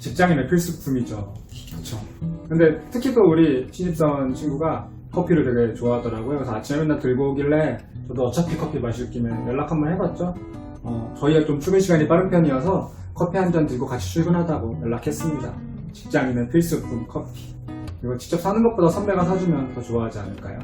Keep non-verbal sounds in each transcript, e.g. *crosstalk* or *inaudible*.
직장인의 필수품이죠. 그렇죠. 근데 특히 또 우리 신입사원 친구가 커피를 되게 좋아하더라고요. 그래서 아침에 맨날 들고 오길래 저도 어차피 커피 마실 김에 연락 한번 해봤죠. 어, 저희가 좀 출근 시간이 빠른 편이어서 커피 한 잔 들고 같이 출근하다고 연락했습니다. 직장인의 필수품 커피. 이거 직접 사는 것보다 선배가 사주면 더 좋아하지 않을까요?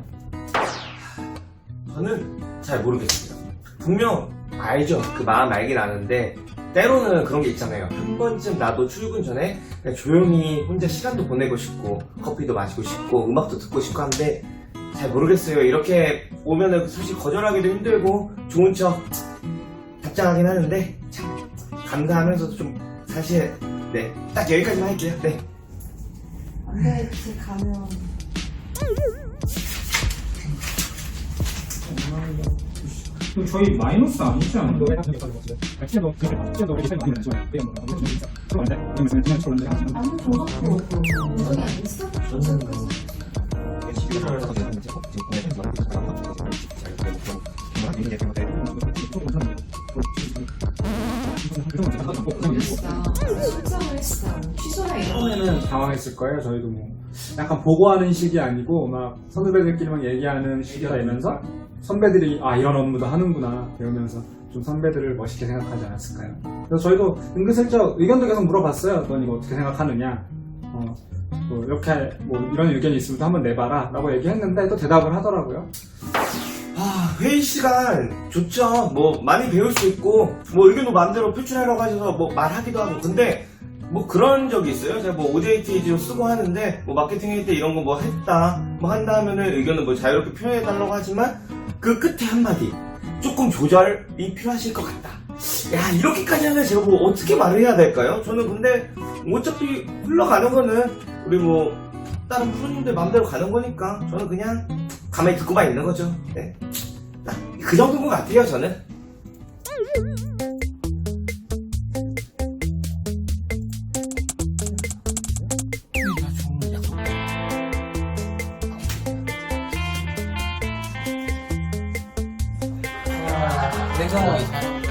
저는 잘 모르겠습니다. 분명 알죠. 그 마음 알긴 아는데 때로는 그런 게 있잖아요. 한 번쯤 나도 출근 전에 그냥 조용히 혼자 시간도 보내고 싶고 커피도 마시고 싶고 음악도 듣고 싶고 한데 잘 모르겠어요. 이렇게 오면은 솔직히 거절하기도 힘들고 좋은 척 답장하긴 하는데 참 감사하면서도 좀 사실 네 딱 여기까지만 할게요. 네. 안돼 그 가면 그럼 저희 마이너스 아니지? 아무 조각도 없고 운동이 스타트 조작까지 했어 실장을 했어 취소라 이런 처음에는 당황했을 거예요. 저희도 뭐. 약간 보고하는 식이 아니고 막 선후배들끼리만 얘기하는 식이라면서 선배들이 아 이런 업무도 하는구나 배우면서 좀 선배들을 멋있게 생각하지 않았을까요? 그래서 저희도 은근슬쩍 의견도 계속 물어봤어요. 넌 이거 어떻게 생각하느냐? 어, 뭐 이렇게 뭐 이런 의견이 있으면 또 한번 내봐라라고 얘기했는데 또 대답을 하더라고요. 아, 회의 시간 좋죠. 뭐 많이 배울 수 있고 뭐 의견도 마음대로 표출하려고 하셔서 뭐 말하기도 하고 근데 뭐 그런 적이 있어요. 제가 뭐 OJT 쓰고 하는데 뭐 마케팅 회의 때 이런 거 뭐 했다 뭐 한다 하면은 의견을 뭐 자유롭게 표현해 달라고 하지만 그 끝에 한마디 조금 조절이 필요하실 것 같다. 야 이렇게까지 하면 제가 뭐 어떻게 말을 해야 될까요? 저는 근데 어차피 흘러가는 거는 우리 뭐 다른 프로님들 마음대로 가는 거니까 저는 그냥 가만히 듣고만 있는 거죠. 네. 딱그 정도인 것 같아요, 저는. 냉장고에 사람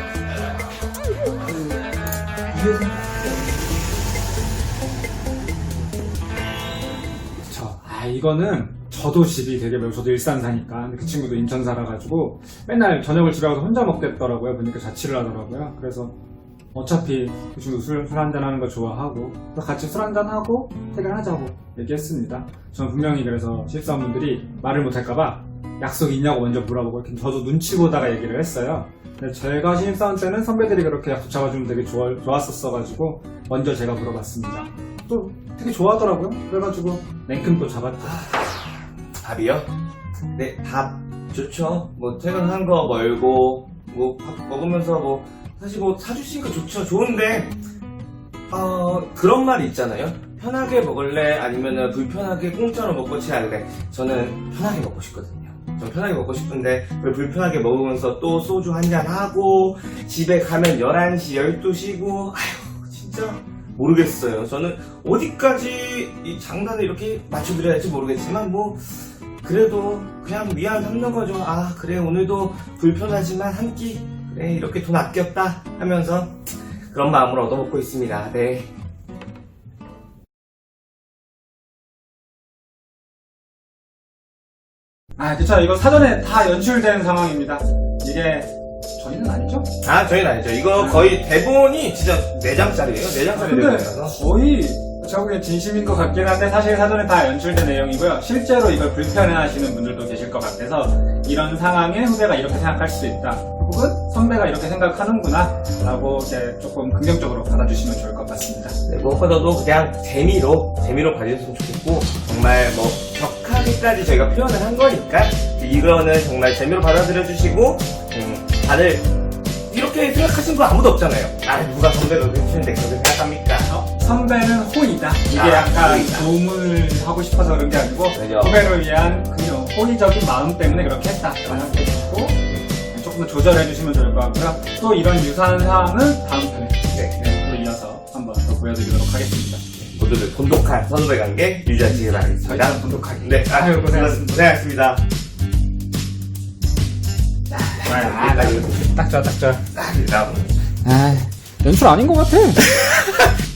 그쵸. 아, 이거는 저도 집이 되게 매우, 저도 일산 사니까. 그 친구도 인천 살아가지고 맨날 저녁을 집에 가서 혼자 먹겠더라고요. 보니까 자취를 하더라고요. 그래서 어차피 그 친구 술, 술 한잔 하는 거 좋아하고, 같이 술 한잔 하고 퇴근하자고 얘기했습니다. 저는 분명히 그래서 실사원분들이 말을 못할까봐 약속이 있냐고 먼저 물어보고, 저도 눈치 보다가 얘기를 했어요. 제가 신입사원 때는 선배들이 그렇게 약속 잡아주면 되게 좋아, 좋았었어가지고, 먼저 제가 물어봤습니다. 또 되게 좋아하더라고요. 그래가지고 냉큼 또 잡았죠. 밥이요? 네, 밥 좋죠. 뭐 퇴근한 거 멀고 뭐 밥 먹으면서 뭐 사실 뭐 사주시니까 좋죠. 좋은데 어 그런 말이 있잖아요. 편하게 먹을래 아니면은 불편하게 공짜로 먹고 취할래. 저는 편하게 먹고 싶거든요. 전 편하게 먹고 싶은데 불편하게 먹으면서 또 소주 한잔 하고 집에 가면 11시, 12시고 아휴 진짜 모르겠어요. 저는 어디까지 이 장단을 이렇게 맞춰드려야 할지 모르겠지만 뭐 그래도 그냥 미안 삼는 거죠. 아 그래 오늘도 불편하지만 한 끼 그래 이렇게 돈 아꼈다 하면서 그런 마음으로 얻어먹고 있습니다. 네. 아, 그쵸. 이거 사전에 다 연출된 상황입니다. 이게 저희는 아니죠? 아 저희는 아니죠. 이거 거의 대본이 진짜 4장짜리예요. 4장짜리 근데 대본이라서. 거의 제가 보기엔 진심인 것 같긴 한데 사실 사전에 다 연출된 내용이고요. 실제로 이걸 불편해하시는 분들도 계실 것 같아서 이런 상황에 후배가 이렇게 생각할 수도 있다. 혹은 선배가 이렇게 생각하는구나 라고 이제 조금 긍정적으로 받아주시면 좋을 것 같습니다. 네, 무엇보다도 그냥 재미로 재미로 봐주셨으면 좋겠고 정말 뭐 격하게까지 저희가 표현을 한 거니까 이거는 정말 재미로 받아들여 주시고 음, 다들 이렇게 생각하신 분 아무도 없잖아요. 아 누가 선배로 해주는데 그렇게 생각합니까? 어? 선배는 호의다. 이게 아, 약간 호의다. 도움을 하고 싶어서 그런 게 아니고 그죠. 후배를 위한 그 호의적인 마음 때문에 그렇게 했다. 생각해 주시고 조금 더 조절해 주시면 좋을 것 같고요. 또 이런 유사한 사항은 다음 편에 네. 네, 또 이어서 한번 더 보여드리도록 하겠습니다. 모두들 돈독한 선후배 관계 유지하시길 바라겠습니다. 돈독하게. 네, 아유, 고생하셨습니다. 고생하셨습니다. 아, 딱 좋아, 딱 좋아. 딱, 이다음. 아, 연출 아닌 것 같아. *laughs*